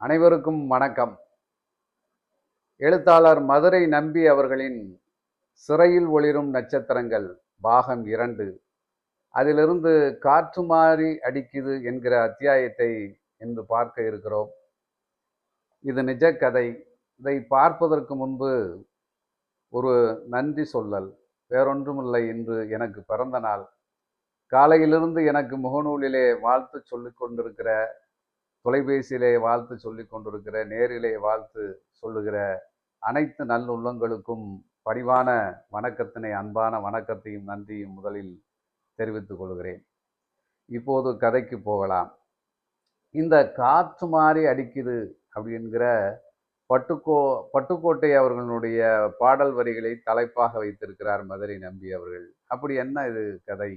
அனைவருக்கும் வணக்கம். எழுத்தாளர் மதுரை நம்பி அவர்களின் சிறையில் ஒளிரும் நட்சத்திரங்கள் பாகம் இரண்டு. அதிலிருந்து காற்று மாறி அடிக்குது என்கிற அத்தியாயத்தை இன்று பார்க்க இருக்கிறோம். இது நிஜ கதை. இதை பார்ப்பதற்கு முன்பு ஒரு நன்றி சொல்லல். வேறொன்றுமில்லை இன்று எனக்கு பிறந்த நாள். காலையிலிருந்து எனக்கு முகநூலிலே வாழ்த்து சொல்லிக் கொண்டிருக்கிற தொலைபேசியிலே வாழ்த்து சொல்லிக் கொண்டிருக்கிற நேரிலே வாழ்த்து சொல்லுகிற அனைத்து நல்லுள்ளங்களுக்கும் பணிவான வணக்கத்தினை அன்பான வணக்கத்தையும் நன்றியும் முதலில் தெரிவித்துக் கொள்கிறேன். இப்போது கதைக்கு போகலாம். இந்த காற்று மாறி அடிக்குது அப்படிங்கிற பட்டுக்கோ பட்டுக்கோட்டை அவர்களுடைய பாடல் வரிகளை தலைப்பாக வைத்திருக்கிறார் மதுரை நம்பி அவர்கள். அப்படி என்ன இது கதை?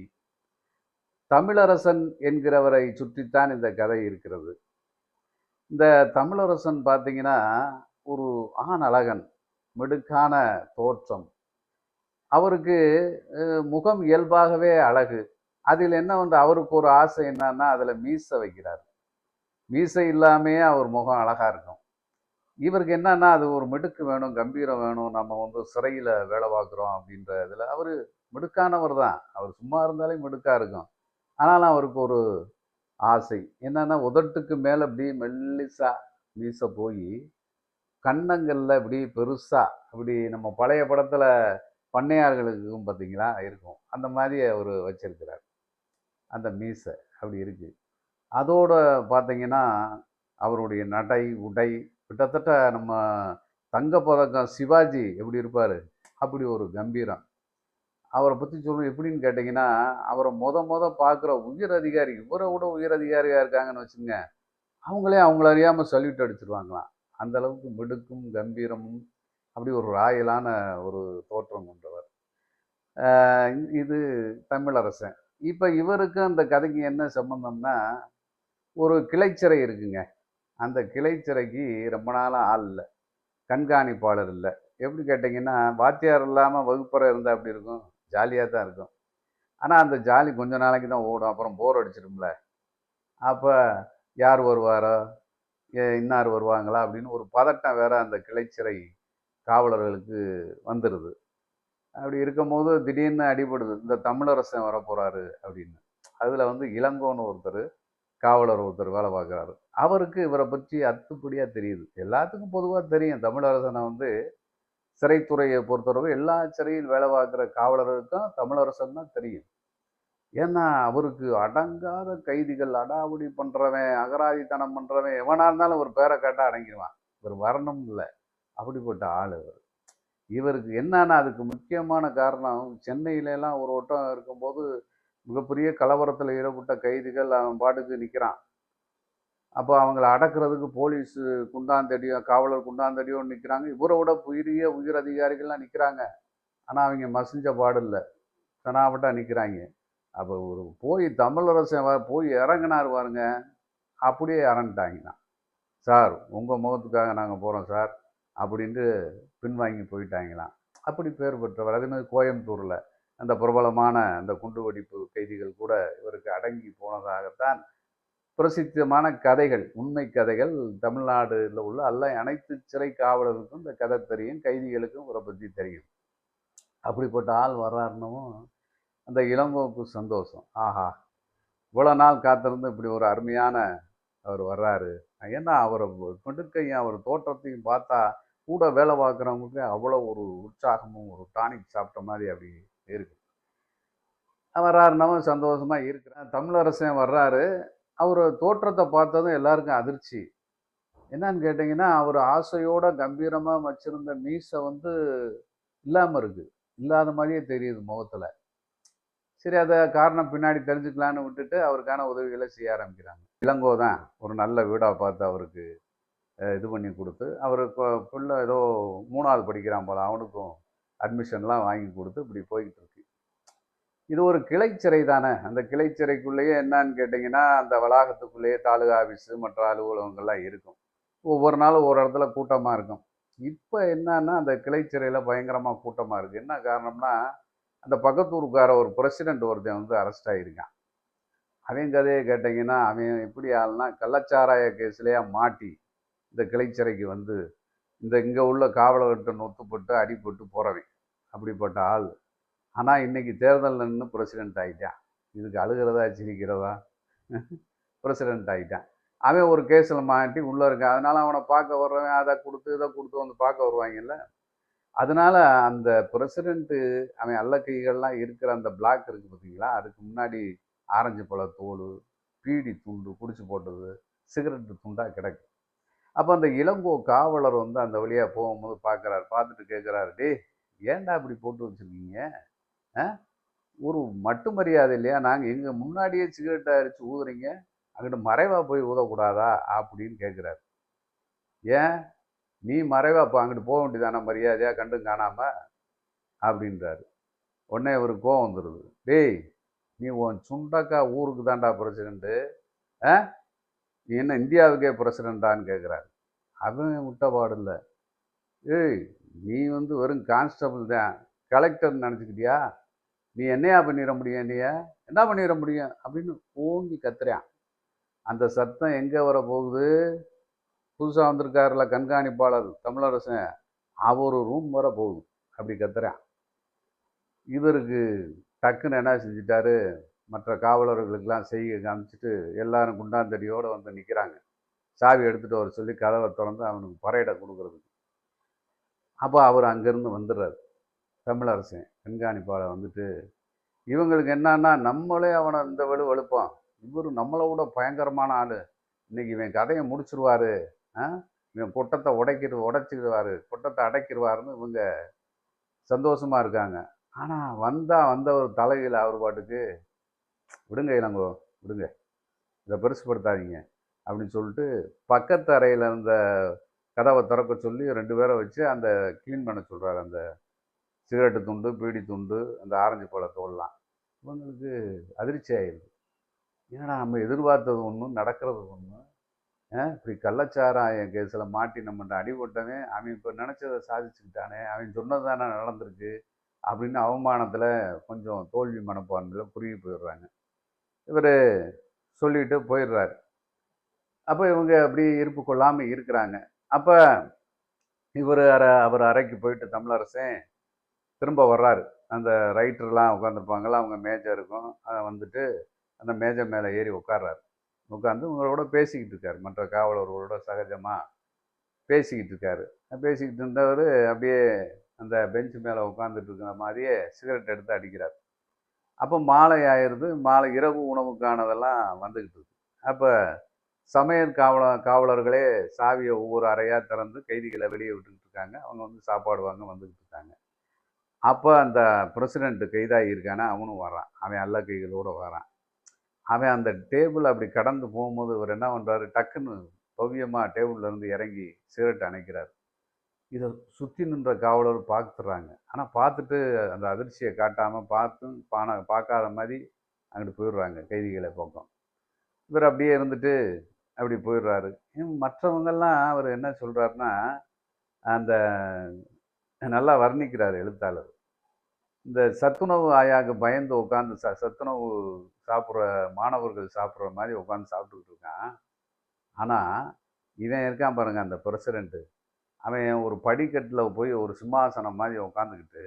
தமிழரசன் என்கிறவரை சுற்றித்தான் இந்த கதை இருக்கிறது. இந்த தமிழரசன் பார்த்தீங்கன்னா ஒரு ஆண் அழகன் மிடுக்கான தோற்றம். அவருக்கு முகம் இயல்பாகவே அழகு. அதில் என்ன வந்து அவருக்கு ஒரு ஆசை என்னன்னா அதில் மீசை வைக்கிறார். மீசை இல்லாமையே அவர் முகம் அழகாக இருக்கும். இவருக்கு என்னன்னா அது ஒரு மிடுக்கு வேணும் கம்பீரம் வேணும் நம்ம வந்து சிறையில் வேலை பார்க்குறோம் அப்படின்ற இதில் அவர் மிடுக்கானவர் தான். அவர் சும்மா இருந்தாலே மிடுக்காக இருக்கும். ஆனாலும் அவருக்கு ஒரு ஆசை. என்னன்னா உதட்டுக்கு மேலே அப்படியே மெல்லிசா மீச போய் கண்ணங்களில் இப்படி பெருசாக அப்படி நம்ம பழைய படத்தில் பண்ணையார்களுக்கும் பார்த்தீங்களா இருக்கும். அந்த மாதிரி அவர் வச்சிருக்கிறார். அந்த மீசை அப்படி இருக்குது அதோட பார்த்தீங்கன்னா அவருடைய நடை உடை கிட்டத்தட்ட நம்ம தங்கப்பதக்கம் சிவாஜி எப்படி இருப்பார் அப்படி ஒரு கம்பீரம். அவரை பற்றி சொல்லணும் எப்படின்னு கேட்டிங்கன்னா அவரை முத முத பார்க்குற உயர் அதிகாரி இவரை விட உயர் அதிகாரியாக இருக்காங்கன்னு வச்சுங்க அவங்களே அவங்கள அறியாமல் சல்யூட் அடிச்சிருவாங்களாம். அந்த அளவுக்கு மிடுக்கும் கம்பீரமும் அப்படி ஒரு ராயலான ஒரு தோற்றம் கொண்டவர். இது தமிழரசன். இப்போ இவருக்கு அந்த கதைக்கு என்ன சம்பந்தம்னா ஒரு கிளைச்சிறை இருக்குங்க. அந்த கிளைச்சிறைக்கு ரொம்ப நாளாக ஆள் இல்லை. கண்காணிப்பாளர் இல்லை. எப்படி கேட்டிங்கன்னா வாத்தியார் இல்லாமல் வகுப்பறை இருந்தால் அப்படி இருக்கும்? ஜாலியாக தான் இருக்கும். ஆனால் அந்த ஜாலி கொஞ்ச நாளைக்கு தான் ஓடும். அப்புறம் போர் அடிச்சிடும்ல அப்போ யார் வருவாரோ? ஏ- இன்னார் வருவாங்களா? அப்படின்னு ஒரு பதட்டம் வேற அந்த கிளைச்சிறை காவலர்களுக்கு வந்துடுது அப்படி இருக்கும்போது திடீர்னு அடிபடுது. இந்த தமிழரசன் வரப்போகிறாரு அப்படின்னு. அதில் வந்து இளங்கோன்னு ஒருத்தர் காவலர் ஒருத்தர் வேலை பார்க்குறாரு. அவருக்கு இவரை பற்றி அத்துப்படியாக தெரியுது. எல்லாத்துக்கும் பொதுவாக தெரியும். தமிழரசனை வந்து சிறைத்துறையை பொறுத்தவரை எல்லா சிறையில் வேலை பார்க்குற காவலர்களுக்கும் தமிழரசன் தான் தெரியும். ஏன்னா அவருக்கு அடங்காத கைதிகள் அடாவடி பண்ணுறவன் அகராதித்தனம் பண்ணுறவன் எவனா இருந்தாலும் ஒரு பேரை கேட்டால் அடங்கிடுவான். இவர் வரணும் இல்லை. அப்படிப்பட்ட ஆள் இவர். இவருக்கு என்னன்னா அதுக்கு முக்கியமான காரணம் சென்னையிலலாம் ஒரு ஓட்டம் இருக்கும்போது மிகப்பெரிய கலவரத்தில் ஈடுபட்ட கைதிகள் அவன் பாட்டுக்கு நிற்கிறான் அப்போ அவங்கள அடக்கிறதுக்கு போலீஸ் குண்டாந்தடியோ காவலர் குண்டாந்தடியோ நிற்கிறாங்க இவரை விட உயரிய உயர் அதிகாரிகள்லாம் நிற்கிறாங்க ஆனால் அவங்க மசிஞ்ச பாடில்லை கனாவட்டாக நிற்கிறாங்க அப்போ ஒரு போய் தமிழரசன் போய் இறங்கினார் பாருங்க. அப்படியே இறந்துட்டாங்கண்ணா சார் உங்கள் முகத்துக்காக நாங்கள் போகிறோம் சார் அப்படின்ட்டு பின்வாங்கி போயிட்டாங்களாம் அப்படி பேர் பெற்றவர். அதே மாதிரி கோயம்புத்தூரில் அந்த பிரபலமான அந்த குண்டுவெடிப்பு கைதிகள் கூட இவருக்கு அடங்கி போனதாகத்தான் பிரசித்தமான கதைகள் உண்மை கதைகள் தமிழ்நாடுல உள்ள அல்ல அனைத்து சிறை காவலர்களுக்கும் இந்த கதை தெரியும் கைதிகளுக்கும் இவரை பற்றி தெரியும். அப்படிப்பட்ட ஆள் வர்றாருன்னவும் அந்த இளங்கோவுக்கு சந்தோஷம். ஆஹா இவ்வளோ நாள் காத்திருந்து இப்படி ஒரு அருமையான அவர் வர்றாரு. ஏன்னா அவரை மிடுக்கையும் அவர் தோற்றத்தையும் பார்த்தா கூட வேலை பார்க்குறவங்களுக்கு அவ்வளோ ஒரு உற்சாகமும் ஒரு டானிக் சாப்பிட்ட மாதிரி அப்படி இருக்கு. வர்றாருனவும் சந்தோஷமாக இருக்கிறேன் தமிழரசன் வர்றாரு. அவர் தோற்றத்தை பார்த்ததும் எல்லாருக்கும் அதிர்ச்சி. என்னன்னு கேட்டிங்கன்னா அவர் ஆசையோட கம்பீரமாக வச்சிருந்த மீசை வந்து இல்லாமல் இருக்குது இல்லாத மாதிரியே தெரியுது முகத்தில். சரி அதை காரணம் பின்னாடி தெரிஞ்சுக்கலான்னு விட்டுட்டு அவருக்கான உதவிகளை செய்ய ஆரம்பிக்கிறாங்க. இளங்கோ தான் ஒரு நல்ல வீடாக பார்த்து அவருக்கு இது பண்ணி கொடுத்து அவருக்கு பிள்ளை ஏதோ மூணாவது படிக்கிறான் போல அவனுக்கும் அட்மிஷன்லாம் வாங்கி கொடுத்து இப்படி போய்கிட்டு இருக்கு. இது ஒரு கிளைச்சிறை தானே? அந்த கிளைச்சிறைக்குள்ளேயே என்னன்னு கேட்டிங்கன்னா அந்த வளாகத்துக்குள்ளேயே தாலுகா ஆஃபீஸு மற்ற அலுவலகங்கள்லாம் இருக்கும். ஒவ்வொரு நாளும் ஒரு இடத்துல கூட்டமாக இருக்கும். இப்போ என்னன்னா அந்த கிளைச்சிறையில் பயங்கரமாக கூட்டமாக இருக்குது என்ன காரணம்னா அந்த பக்கத்தூருக்கார ஒரு பிரசிடெண்ட் ஒருத்தன் வந்து அரெஸ்ட் ஆகியிருக்கான் அவன் கதையை கேட்டிங்கன்னா அவன் எப்படி ஆள்னா கள்ளச்சாராய கேஸ்லேயே மாட்டி இந்த கிளைச்சிறைக்கு வந்து இந்த இங்கே உள்ள காவலர்கிட்ட நொத்துப்பட்டு அடிபட்டு போகிறவன் அப்படிப்பட்ட ஆள். ஆனால் இன்றைக்கி தேர்தலில் நின்று பிரசிடென்ட் ஆகிட்டான் இதுக்கு அழுகிறதா சிரிக்கிறதா? பிரசிடென்ட் ஆகிட்டான் அவன் ஒரு கேஸில் மாட்டி உள்ளே இருக்கான். அதனால் அவனை பார்க்க வர்றவன் அதை கொடுத்து இதை கொடுத்து வந்து பார்க்க வருவாங்கல்ல? அதனால அந்த பிரசிடெண்ட்டு அவன் அல்ல கைகள்லாம் இருக்கிற அந்த பிளாக் இருக்குது பார்த்தீங்களா? அதுக்கு முன்னாடி ஆரஞ்சு பழ தோல் பீடி துண்டு குடிச்சு போட்டது சிகரெட்டு துண்டாக கிடக்கு. அப்போ அந்த இளங்கோ காவலர் வந்து அந்த வழியாக போகும்போது பார்க்குறாரு. பார்த்துட்டு கேட்குறாரு டேய் ஏன்டா இப்படி போட்டு வச்சுருக்கீங்க? ஒரு மட்டு மரியாதை இல்லையா? நாங்கள் எங்கள் முன்னாடியே சிகரெட்டை அடித்து ஊதுறீங்க அங்கிட்டு மறைவாக போய் ஊதக்கூடாதா? அப்படின்னு கேட்குறாரு ஏன்? நீ மறைவா இப்போ அங்கிட்டு போக வேண்டியதானே மரியாதையாக கண்டும் காணாம? அப்படின்றாரு. உடனே இவருக்கு கோவம் வந்துடுது டேய் நீ உன் சுண்டக்கா ஊருக்கு தாண்டா பிரசிடெண்ட்டு ஆ? நீ என்ன இந்தியாவுக்கே பிரசிடெண்ட்டான்னு கேட்குறாரு அவன் முட்டைப்பாடு இல்லை ஏய் நீ வந்து வெறும் கான்ஸ்டபிள் தான். கலெக்டர்னு நினச்சிக்கிட்டியா? நீ என்னையா பண்ணிட முடியும் நீ என்ன பண்ணிட முடியும்? அப்படின்னு ஓங்கி கத்துறான். அந்த சத்தம் எங்கே வர போகுது புதுசாக வந்திருக்காருல கண்காணிப்பாளர் தமிழரசன். அவர் ரூம் வர போகுது அப்படி கத்துறான். இவருக்கு டக்குன்னு என்ன செஞ்சிட்டாரு? மற்ற காவலர்களுக்கெல்லாம் செய்ய காமிச்சிட்டு எல்லாரும் குண்டாந்தடியோடு வந்து நிற்கிறாங்க சாவி எடுத்துகிட்டு வர சொல்லி கதவை திறந்து அவனுக்கு பறையிட கொடுக்குறதுக்கு. அப்போ அவர் அங்கேருந்து வந்துடுறாரு. தமிழரசன் கண்காணிப்பாளர் வந்துட்டு இவங்களுக்கு என்னன்னா நம்மளே அவனை இந்த வலு வலுப்பான் இவர் நம்மளை விட பயங்கரமான ஆள். இன்னைக்கு இவன் கதையை முடிச்சிருவாரு ஆ? இவன் கொட்டத்தை உடைக்கிற உடைச்சிடுவாரு கொட்டத்தை அடைக்கிடுவாருன்னு இவங்க சந்தோஷமாக இருக்காங்க. ஆனால் வந்தால் வந்த ஒரு தலையில் அவர் பாட்டுக்கு விடுங்க இளங்கோ விடுங்க. இதை பெருசுப்படுத்தாதீங்க. அப்படின்னு சொல்லிட்டு பக்கத்து அறையில் இருந்த கதவை திறக்க சொல்லி ரெண்டு பேரை வச்சு அந்த க்ளீன் பண்ண சொல்கிறாரு அந்த சிகரெட்டு துண்டு பீடி துண்டு அந்த ஆரஞ்சு பழ தோல்லாம். இவங்களுக்கு அதிர்ச்சி ஆயிடுது. ஏன்னா நம்ம எதிர்பார்த்தது ஒன்று நடக்கிறது ஒன்று இப்படி கள்ளச்சாராயம் கேஸில் மாட்டி நம்மகிட்ட அடிபட்டவே அவன் இப்போ நினச்சதை சாதிச்சுக்கிட்டானே அவன் சொன்னது தானே நடந்திருக்கு அப்படின்னு அவமானத்தில் கொஞ்சம் தோல்வி மனப்பான்மையில் குறுகி போயிடுறாங்க. இவர் சொல்லிட்டு போயிடுறாரு. அப்போ இவங்க அப்படி இருப்பு கொள்ளாமல் இருக்கிறாங்க. அப்போ இவர் அரை அவர் அறைக்கு போயிட்டு தமிழரசன் திரும்ப வர்றாரு. அந்த ரைட்டர்லாம் உட்காந்துருப்பாங்களா அவங்க மேஜை இருக்கும் அதை வந்துட்டு அந்த மேஜை மேலே ஏறி உட்கார்றாரு. உட்காந்து உங்களோட பேசிக்கிட்டு இருக்காரு. மற்ற காவலர்களோட சகஜமாக பேசிக்கிட்டு இருக்காரு. பேசிக்கிட்டு இருந்தவர் அப்படியே அந்த பெஞ்சு மேலே உட்காந்துட்டு இருக்கிற மாதிரியே சிகரெட் எடுத்து அடிக்கிறார். அப்போ மாலை ஆயிடுது. மாலை இரவு உணவுக்கானதெல்லாம் வந்துக்கிட்டு இருக்கு. அப்போ சமையல் காவல காவலர்களே சாவியை ஒவ்வொரு அறையாக திறந்து கைதிகளை வெளியே விட்டுக்கிட்டு இருக்காங்க. அவங்க வந்து சாப்பாடு வாங்க வந்துக்கிட்டு இருக்காங்க. அப்போ அந்த பிரசிடெண்ட்டு கைதாகியிருக்கானே அவனும் வரான் அவன் எல்லா கைகளோடு வரான் அவன் அந்த டேபிள் அப்படி கடந்து போகும்போது இவர் என்ன பண்ணுறாரு டக்குன்னு பவ்யமாக டேபிள்ல இருந்து இறங்கி சிகரெட் அணைக்கிறார். இதை சுற்றி நின்ற காவலர் பார்த்துட்றாங்க. ஆனால் பார்த்துட்டு அந்த அதிர்ச்சியை காட்டாமல் பார்த்தும் பான பார்க்காத மாதிரி அங்கிட்டு போயிடுறாங்க கைதிகளை பக்கம். இவர் அப்படியே இருந்துட்டு அப்படி போயிடுறாரு. மற்றவங்கெல்லாம் அவர் என்ன சொல்கிறாருன்னா அந்த நல்லா வர்ணிக்கிறார் எழுத்தாளர். இந்த சத்துணவு ஆயாவுக்கு பயந்து உட்காந்து ச சத்துணவு சாப்பிட்ற மாணவர்கள் சாப்பிட்ற மாதிரி உட்காந்து சாப்பிட்டுக்கிட்டு இருக்கான். ஆனால் இவன் இருக்கான் பாருங்கள் அந்த பிரசிடெண்ட்டு அவன் ஒரு படிக்கட்டில் போய் ஒரு சிம்மாசனம் மாதிரி உட்காந்துக்கிட்டு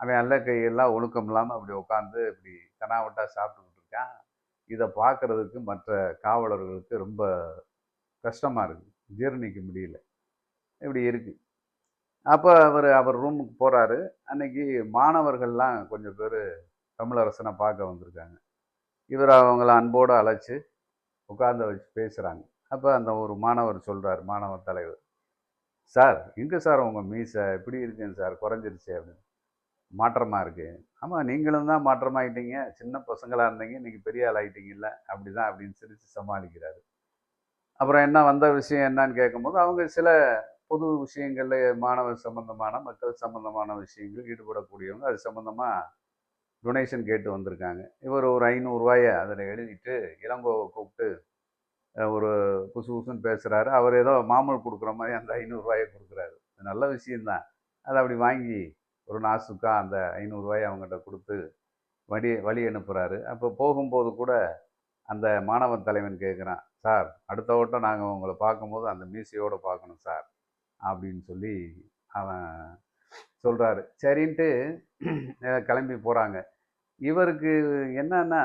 அவன் அல்ல கையெல்லாம் ஒழுக்கம் இல்லாமல் அப்படி உட்காந்து இப்படி கனாவட்டா சாப்பிட்டுக்கிட்டு இருக்கான். இதை பார்க்குறதுக்கு மற்ற காவலர்களுக்கு ரொம்ப கஷ்டமாக இருக்குது ஜீரணிக்க முடியல. இப்படி இருக்குது அப்போ அவர் அவர் ரூமுக்கு போகிறாரு அன்னைக்கு மாணவர்கள்லாம் கொஞ்சம் பேர் தமிழரசனை பார்க்க வந்திருக்காங்க. இவர் அவங்கள அன்போடு அழைச்சி உட்கார்ந்து வச்சு பேசுகிறாங்க அப்போ அந்த ஒரு மாணவர் சொல்கிறார் மாணவர் தலைவர். சார் எங்கே சார் உங்கள் மீசை? எப்படி இருக்குங்க சார்? குறைஞ்சிருச்சு அப்படின்னு. மாற்றமாக இருக்குது ஆமாம் நீங்களும் தான் மாற்றமாகிட்டீங்க சின்ன பசங்களாக இருந்தீங்க. இன்றைக்கி பெரிய ஆள் ஆகிட்டீங்கல்ல அப்படி தான் அப்படின்னு சிரித்து சமாளிக்கிறாரு. அப்புறம் என்ன வந்த விஷயம் என்னன்னு கேட்கும்போது அவங்க சில பொது விஷயங்களில் மாணவர் சம்பந்தமான மக்கள் சம்பந்தமான விஷயங்கள் ஈடுபடக்கூடியவங்க அது சம்பந்தமாக டொனேஷன் கேட்டு வந்திருக்காங்க. இவர் ஒரு ஐநூறுரூவாயை அதில் எழுதிட்டு இளங்கோவை கூப்பிட்டு ஒரு புசு புசுன்னு பேசுகிறாரு அவர் ஏதோ மாமூல் கொடுக்குற மாதிரி அந்த ஐநூறுரூவாயை கொடுக்குறாரு. நல்ல விஷயந்தான் அதை அப்படி வாங்கி ஒரு நாசுக்கா அந்த ஐநூறுரூவாயை அவங்ககிட்ட கொடுத்து வழி வழி அனுப்புகிறாரு அப்போ போகும்போது கூட அந்த மாணவன் தலைவன் கேட்குறான் சார் அடுத்த ஓட்டம் நாங்கள் உங்களை பார்க்கும்போது அந்த மீசையோடு பார்க்கணும் சார். அப்படின்னு சொல்லி அவன் சொல்கிறாரு சரின்ட்டு கிளம்பி போகிறாங்க இவருக்கு என்னன்னா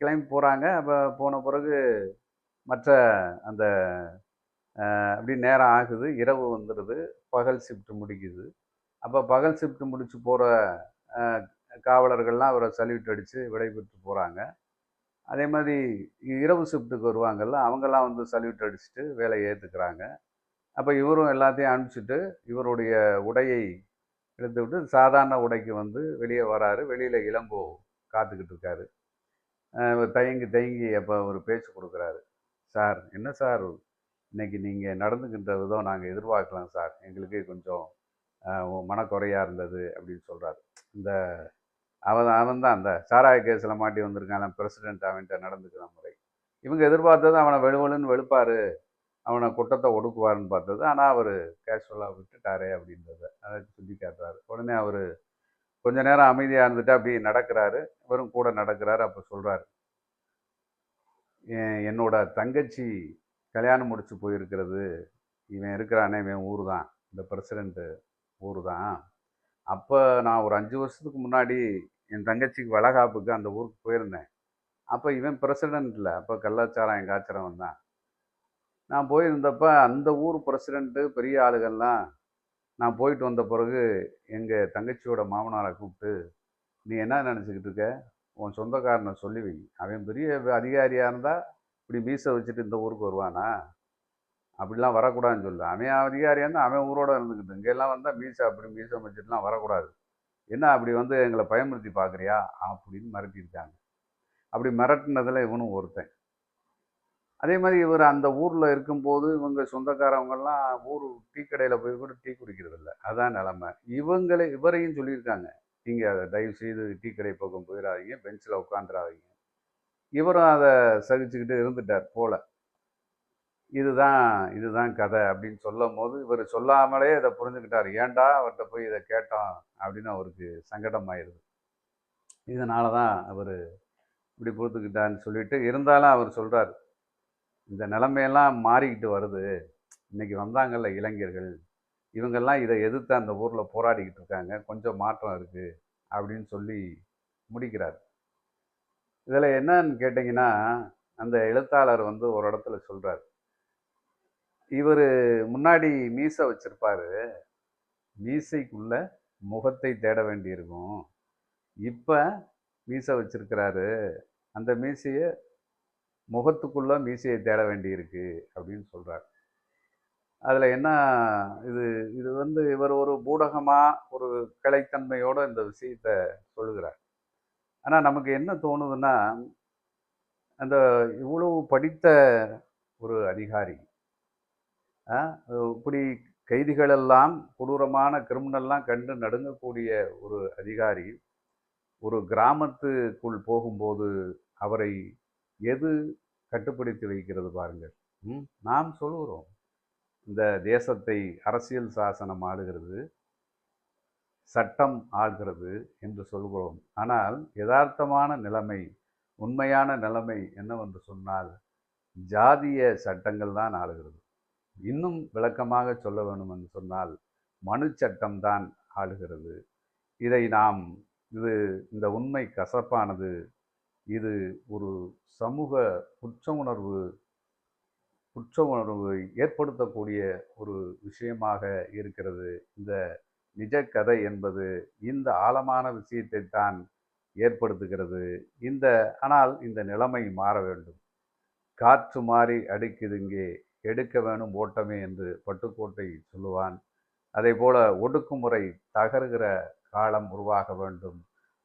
கிளம்பி போகிறாங்க அப்போ போன பிறகு மற்ற அந்த அப்படி நேரம் ஆகுது. இரவு வந்துடுது. பகல் ஷிஃப்ட் முடிக்குது. அப்போ பகல் ஷிஃப்ட் முடித்து போகிற காவலர்கள்லாம் அவரை சல்யூட் அடித்து விடைபெற்று போகிறாங்க அதே மாதிரி இரவு ஷிஃப்ட்டுக்கு வருவாங்கல்ல அவங்கெல்லாம் வந்து சல்யூட் அடிச்சுட்டு வேலையை ஏற்றுக்கிறாங்க அப்போ இவரும் எல்லாத்தையும் அனுப்பிச்சிட்டு இவருடைய உடையை எடுத்து விட்டு சாதாரண உடைக்கு வந்து வெளியே வராரு. வெளியில் இளங்கோ காத்துக்கிட்டு இருக்காரு. தயங்கி தயங்கி அப்போ ஒரு பேச்சு கொடுக்குறாரு. சார் என்ன சார்? இன்னைக்கு நீங்கள் நடந்துக்கின்ற விதம் நாங்கள் எதிர்பார்க்கலாம் சார். எங்களுக்கு கொஞ்சம் மனக்குறையாக இருந்தது அப்படின்னு சொல்கிறாரு இந்த அவன் அவன் தான் அந்த சாராய கேஸில் மாட்டி வந்திருக்கான். பிரசிடென்ட் அவன்கிட்ட நடந்துக்கிற முறை. இவங்க எதிர்பார்த்தது அவனை வெளுவலுன்னு வெளுப்பார். அவனை குட்டத்தை ஒடுக்குவார்னு பார்த்தது. ஆனால் அவர் கேஷுவலாக விட்டுட்டாரே அப்படின்றத அதை சுட்டி காட்டுறாரு. உடனே அவர் கொஞ்ச நேரம் அமைதியாக இருந்துட்டு அப்படி நடக்கிறாரு. இவரும் கூட நடக்கிறாரு அப்போ சொல்கிறாரு என்னோட தங்கச்சி கல்யாணம் முடிச்சு போயிருக்கிறது. இவன் இருக்கிறானே இவன் ஊர் தான் இந்த பிரசிடெண்ட்டு ஊர் தான் அப்போ நான் ஒரு அஞ்சு வருஷத்துக்கு முன்னாடி என் தங்கச்சிக்கு வளகாப்புக்கு அந்த ஊருக்கு போயிருந்தேன். அப்போ இவன் பிரசிடென்ட் இல்லை அப்போ கள்ளச்சாரம் என் காய்ச்சறவன் தான் நான் போயிருந்தப்ப அந்த ஊர் பிரசிடெண்ட்டு பெரிய ஆளுகள்லாம் நான் போயிட்டு வந்த பிறகு எங்கள் தங்கச்சியோட மாமனாரை கூப்பிட்டு நீ என்ன நினச்சிக்கிட்டு இருக்க? உன் சொந்தக்காரனை சொல்லி வை. அவன் பெரிய அதிகாரியாக இருந்தால் இப்படி மீசை வச்சுட்டு இந்த ஊருக்கு வருவானா? அப்படிலாம் வரக்கூடாதுன்னு சொல்லு. அவன் அதிகாரியாக இருந்தால் அவன் ஊரோட இருந்துக்கிட்டு இங்கெல்லாம் வந்தால் மீசை அப்படி மீசை வச்சுட்டுலாம் வரக்கூடாது. என்ன அப்படி வந்து எங்களை பயமுறுத்தி பார்க்குறியா? அப்படின்னு மிரட்டியிருக்காங்க. அப்படி மிரட்டினதில் இவனும் ஒருத்தன். அதே மாதிரி இவர் அந்த ஊரில் இருக்கும்போது இவங்க சொந்தக்காரவங்கெல்லாம் ஊர் டீ கடையில் போய் கூட டீ குடிக்கிறது இல்லை அதான் நிலமை. இவங்களே இவரையும் சொல்லியிருக்காங்க. நீங்கள் அதை தயவு செய்து டீ கடை பக்கம் போயிடாதீங்க. பெஞ்சில் உட்காந்துடாதீங்க இவரும் அதை சகிச்சுக்கிட்டு இருந்துட்டார் போல. இதுதான் இதுதான் கதை அப்படின்னு சொல்லும் போது இவர் சொல்லாமலே இதை புரிஞ்சுக்கிட்டார். ஏன்டா அவர்கிட்ட போய் இதை கேட்டோம் அப்படின்னு அவருக்கு சங்கடம் ஆயிடுது இதனால தான் அவர் இப்படி பொறுத்துக்கிட்டான்னு சொல்லிட்டு இருந்தாலும் அவர் சொல்கிறார் இந்த நிலைமையெல்லாம் மாறிக்கிட்டு வருது. இன்றைக்கி வந்தாங்கல்ல இளைஞர்கள். இவங்கெல்லாம் இதை எதிர்த்து அந்த ஊரில் போராடிக்கிட்டு இருக்காங்க. கொஞ்சம் மாற்றம் இருக்குது அப்படின்னு சொல்லி முடிக்கிறார். இதில் என்னன்னு கேட்டிங்கன்னா அந்த எழுத்தாளர் வந்து ஒரு இடத்துல சொல்கிறார் இவர் முன்னாடி மீசை வச்சுருப்பார். மீசைக்குள்ள முகத்தை தேட வேண்டியிருக்கும். இப்போ மீசை வச்சுருக்கிறாரு. அந்த மீசையை முகத்துக்குள்ளே மீசையை தேட வேண்டியிருக்கு அப்படின்னு சொல்கிறார் அதில் என்ன இது இது வந்து இவர் ஒரு பூடகமாக ஒரு கலைத்தன்மையோடு இந்த விஷயத்த சொல்லுகிறார். ஆனால் நமக்கு என்ன தோணுதுன்னா அந்த இவ்வளவு படித்த ஒரு அதிகாரி இப்படி கைதிகளெல்லாம் கொடூரமான கிரிமினல்லாம் கண்டு நடுங்கக்கூடிய ஒரு அதிகாரி ஒரு கிராமத்துக்குள் போகும்போது அவரை எது கட்டுப்படுத்தி வைக்கிறது பாருங்கள். நாம் சொல்லுகிறோம். இந்த தேசத்தை அரசியல் சாசனம் ஆளுகிறது சட்டம் ஆள்கிறது என்று சொல்கிறோம். ஆனால் யதார்த்தமான நிலைமை உண்மையான நிலைமை என்னவென்று சொன்னால் ஜாதிய சட்டங்கள் தான் ஆளுகிறது. இன்னும் விளக்கமாக சொல்ல வேண்டும் என்று சொன்னால் மனு சட்டம்தான் ஆளுகிறது. இதை நாம் இது இந்த உண்மை கசப்பானது இது ஒரு சமூக குற்ற உணர்வு குற்ற உணர்வு ஏற்படுத்தக்கூடிய ஒரு விஷயமாக இருக்கிறது. இந்த நிஜக்கதை என்பது இந்த ஆழமான விஷயத்தை தான் ஏற்படுத்துகிறது. இந்த ஆனால் இந்த நிலைமை மாற வேண்டும். காற்று மாறி அடிக்குது இங்கே. எடுக்க வேணும் ஓட்டமே என்று பட்டுக்கோட்டை சொல்லுவான். அதே போல ஒடுக்குமுறை தகருகிற காலம் உருவாக வேண்டும்.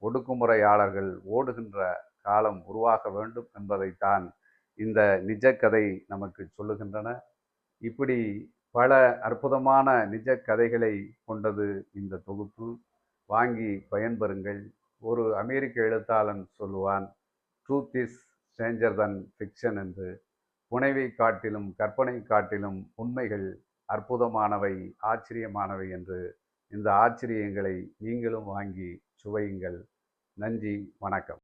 ஒடுக்குமுறையாளர்கள் ஓடுகின்ற காலம் உருவாக வேண்டும் என்பதைத்தான் இந்த நிஜக்கதை நமக்கு சொல்லுகின்றன. இப்படி பல அற்புதமான நிஜ கதைகளை கொண்டது இந்த தொகுப்பு. வாங்கி பயன்பெறுங்கள். ஒரு அமெரிக்க எழுத்தாளன் சொல்லுவான் truth is stranger than fiction என்று. புனைவை காட்டிலும் கற்பனை காட்டிலும் உண்மைகள் அற்புதமானவை ஆச்சரியமானவை என்று. இந்த ஆச்சரியங்களை நீங்களும் வாங்கி சுவையுங்கள். நன்றி வணக்கம்.